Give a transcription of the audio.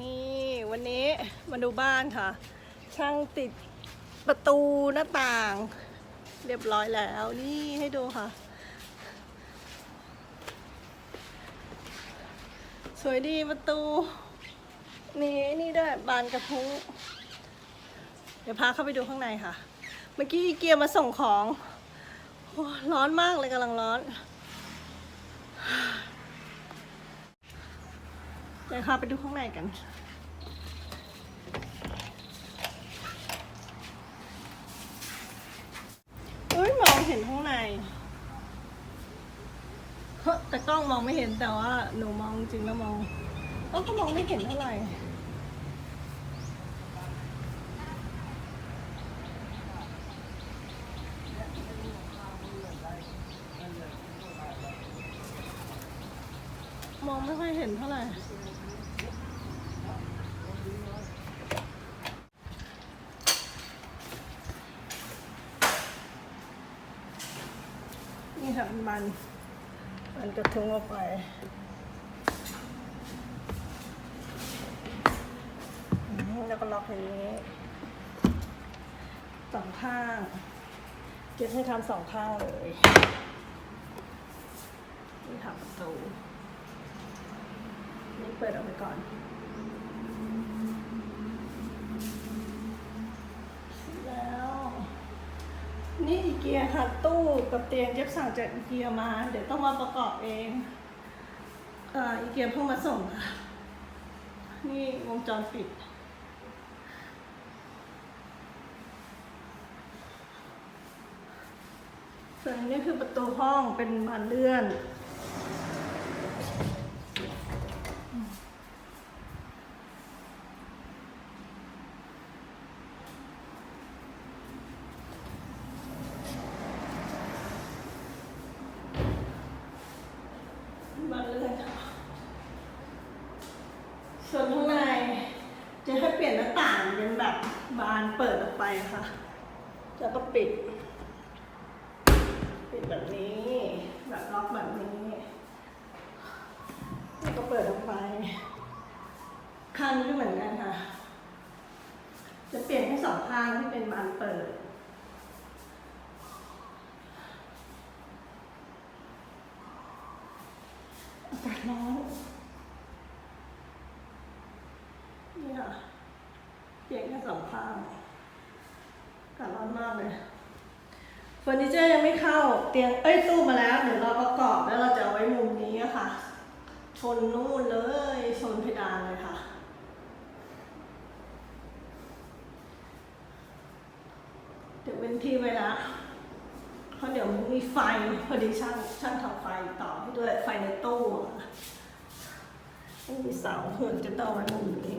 นี่วันนี้มาดูบ้านค่ะ ช่างติดประตูหน้าต่าง เรียบร้อยแล้วนี่ให้ดูค่ะ สวยดีประตู นี่นี่ด้วยบานกระทุ้งเดี๋ยวพาเข้าไปดูข้างในค่ะ เมื่อกี้อีเกียมาส่งของ ร้อนมากเลยกำลังร้อน ดี๋ยวค่ะไปดูข้างในกันเอ้ยมองเห็นข้างในเฮ้แต่กล้องมองไม่เห็นแต่ว่าหนูมองจริงแล้วมองเอ้าก็มองไม่เห็นเท่าไหร่มองไม่ค่อยเห็นเท่าไหร่ นี่ค่ะมันมันกระทุ้งออกไปแล้วก็ล็อกอย่างนี้สองข้าง เก็บให้ทำสองข้างเลยนี่ทำประตูนี่เปิดออกไปก่อนเสร็จแล้ว นี่อีเกียค่ะตู้กับเตียงเย็บสั่งจากอีเกียมา เดี๋ยวต้องมาประกอบเองเอ่ออีเกียเพิ่งมาส่งค่ะ นี่วงจรปิด ส่วนนี้คือประตูห้องเป็นบานเลื่อน มาเลยค่ะ ส่วนข้างในจะให้เปลี่ยนหน้าต่างเป็นแบบบานเปิดออกไปค่ะแล้วก็ปิด ปิดแบบนี้ แบบล็อกแบบนี้แล้วก็เปิดออกไปข้างนี้ก็เหมือนกันค่ะ จะเปลี่ยนให้สองข้างที่เป็นบานเปิดอากาศร้อน นี่ค่ะเปลี่ยนแค่สองข้างอากาศร้อนมากเลยเฟอร์นิเจอร์ยังไม่เข้าเตียงเอ้ยตู้มาแล้วเดี๋ยวเราประกอบแล้วเราจะเอาไว้มุมนี้ค่ะ ชนนู่นเลยชนเพดานเลยค่ะเดี๋ยวเป็นที่ไว้ละเพราะเดี๋ยวมีไฟพอดีช่างช่างทำไฟต่อให้ด้วยไฟในตู้อะค่ะไม่มีเสาเหินจะต่อไว้มุมนี้